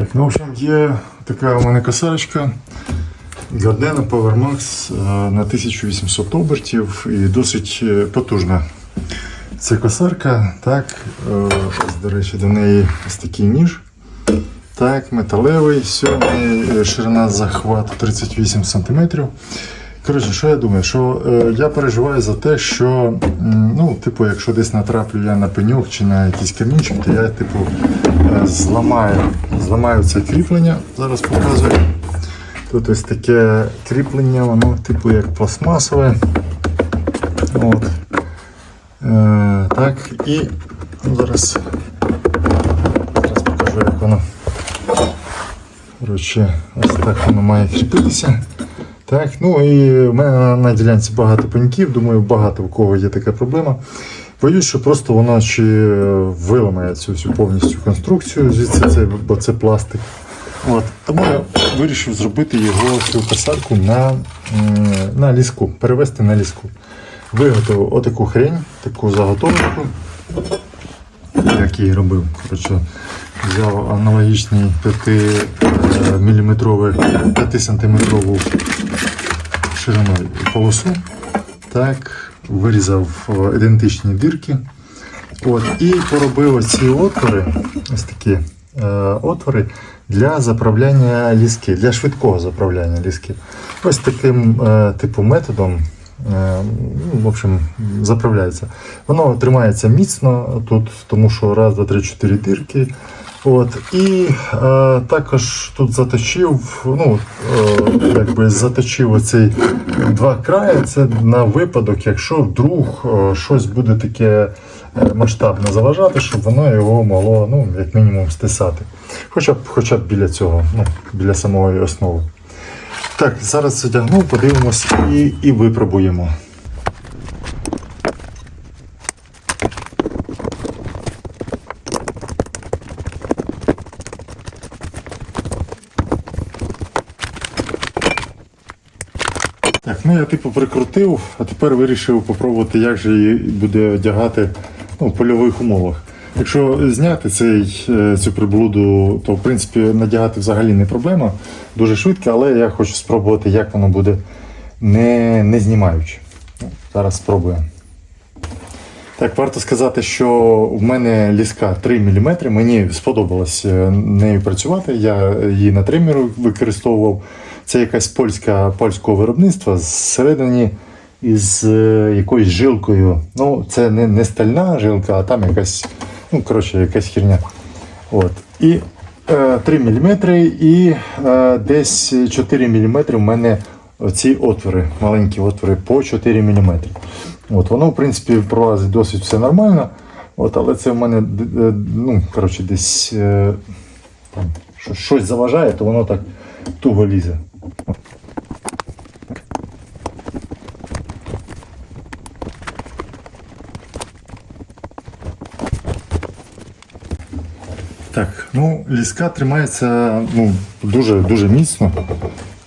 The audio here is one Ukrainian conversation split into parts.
Так, ну, в общем, є така у мене косарочка PowerMax Max на 1800 обертів і досить е, потужна. Це косарка, так, е, до речі, до неї ось такий ніж. Так, металевий, сьогодні е, ширина захвату 38 см. Коротше, що я думаю? Що е, я переживаю за те, що ну, типу, якщо десь натраплю я на пеньок чи на якийсь камінчик, то я типу е, зламаю, зламаю це кріплення. Зараз показую. Тут ось таке кріплення, воно типу як пластмасове. От. Е, так, і ну, зараз, зараз покажу, як воно. Коротше, ось так воно має кріпитися. Так, ну і в мене на, на ділянці багато пеньків, думаю, багато в кого є така проблема. Боюсь, що просто воно чи виламає цю всю повністю конструкцію, звідси це, бо це пластик. От. Тому я вирішив зробити його цю касарку на, на ліску, перевести на ліску. Виготовив отаку хрень, таку заготовочку, як її робив. Коротше, взяв аналогічний 5-мм, 5-сантиметрову шириною полосу. Так, вирізав е, ідентичні дирки. От, і поробив оці отвори, ось такі е, отвори для заправляння ліски, для швидкого заправляння ліски. Ось таким е, типу методом. е, ну, В общем, заправляється. Воно тримається міцно тут, тому що раз, два, три, чотири дирки. От, і е, також тут заточив, ну, е, якби заточив оцей два краї. Це на випадок, якщо вдруг е, щось буде таке е, масштабне заважати, щоб воно його могло, ну, як мінімум, стисати. Хоча б, хоча б біля цього, ну, біля самої основи. Так, зараз одягну, подивимось і, і випробуємо. Ну я типу прикрутив, а тепер вирішив попробувати, як же її буде одягати ну, в польових умовах. Якщо зняти цей, е, цю приблуду, то в принципі надягати взагалі не проблема, дуже швидко, але я хочу спробувати, як воно буде не, не знімаючи. Ну, Зараз спробуємо. Так, варто сказати, що в мене ліска 3 мм. Мені сподобалось е, нею працювати. Я її на тримеру використовував. Це якась польська польського виробництва зсередині із е, якоюсь жилкою. Ну, це не, не стальна жилка, а там якась, ну, коротше, якась херня. От. І е, 3 мм і е, десь 4 мм в мене ці отвори, маленькі отвори по 4 мм. От, воно, в принципі, пролазить досить все нормально. От, але це в мене е, ну, коротше, десь е, там, щось заважає, то воно так туго лізе. Так, ну, ліска тримається ну, дуже, дуже міцно.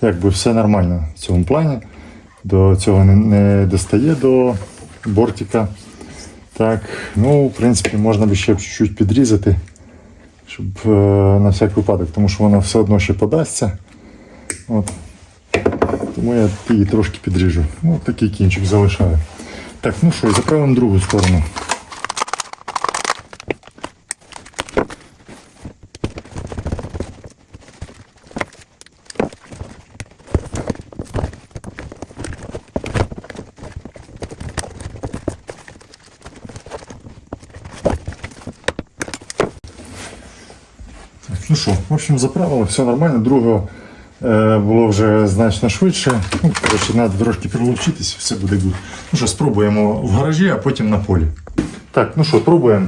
Якби все нормально в цьому плані. До цього не, достає до бортика. Так, ну, в принципі, можна би ще чуть-чуть підрізати, щоб е, на всяк випадок, тому що вона все одно ще подасться. От. Тому я її трошки підріжу. Ну, такий кінчик залишаю. Так, ну що, заправимо другу сторону. Ну що, в общем, заправили, все нормально. Другого е, було вже значно швидше. Ну, коротше, треба трошки прилучитись, все буде гуд. Ну що, спробуємо в гаражі, а потім на полі. Так, ну що, пробуємо.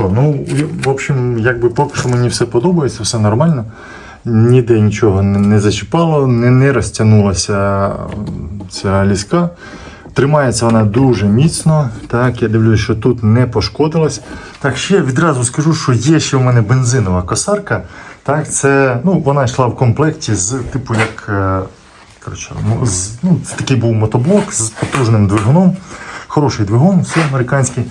Що, ну, в общем, якби поки що мені все подобається, все нормально. Ніде нічого не, зачіпало, не, не розтягнулася ця ліска. Тримається вона дуже міцно. Так, я дивлюся, що тут не пошкодилась. Так, ще відразу скажу, що є ще в мене бензинова косарка. Так, це, ну, вона йшла в комплекті з типу як. е, Коротше, ну, з, ну, це такий був мотоблок з потужним двигуном. Хороший двигун, все американський.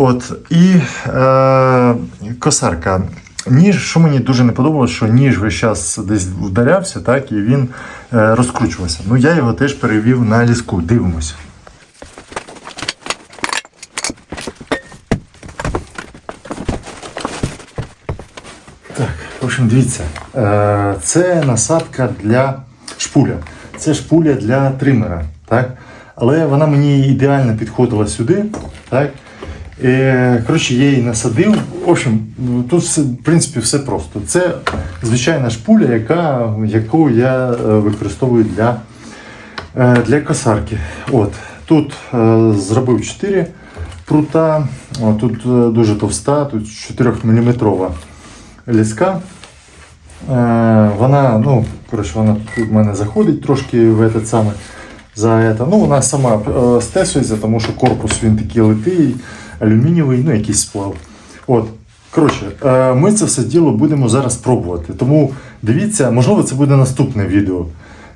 От, і е, косарка. Ніж, що мені дуже не подобалося, що ніж весь час десь вдарявся, так, і він е, розкручувався. Ну, я його теж перевів на ліску. Дивимося. Так, в общем, дивіться, е, це насадка для шпуля. Це шпуля для тримера. Так? Але вона мені ідеально підходила сюди. Так? Е, коротше, я її насадив. В общем, тут в принципі все просто. Це звичайна шпуля, яка, яку я е, використовую для, е, для косарки. От, тут зробив 4 прута, тут дуже товста, тут 4-мм ліска. Вона, ну, коротше, вона тут в мене заходить трошки в этот самий за это. Ну, вона сама стесується, тому що корпус він такий литий, алюмінієвий, ну, якийсь сплав. От. Коротше, е, ми це все діло будемо зараз пробувати. Тому дивіться, можливо, це буде наступне відео.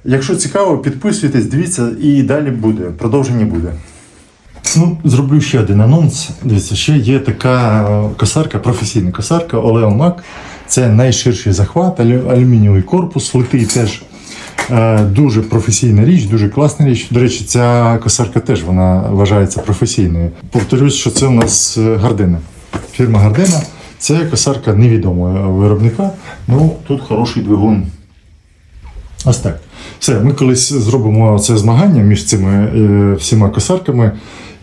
Якщо цікаво, підписуйтесь, дивіться і далі буде. Продовження буде. Ну, зроблю ще один анонс. Дивіться, ще є така е, косарка, професійна косарка Mac. Це найширший захват, алю- алюмінієвий корпус, литий теж дуже професійна річ, дуже класна річ. До речі, ця косарка теж вона вважається професійною. Повторюсь, що це у нас е, Гардена. Фірма Гардена. Це косарка невідомого виробника. Ну, тут хороший двигун Ось так. Все, ми колись зробимо це змагання між цими е, всіма косарками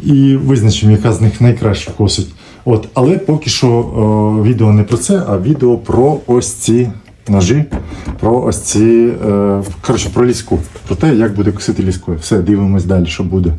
і визначимо, яка з них найкраще косить. От, але поки що е, відео не про це, а відео про ось ці ножі, про ось ці, е, коротше, про ліску, про те, як буде косити ліску. Все, дивимось далі, що буде.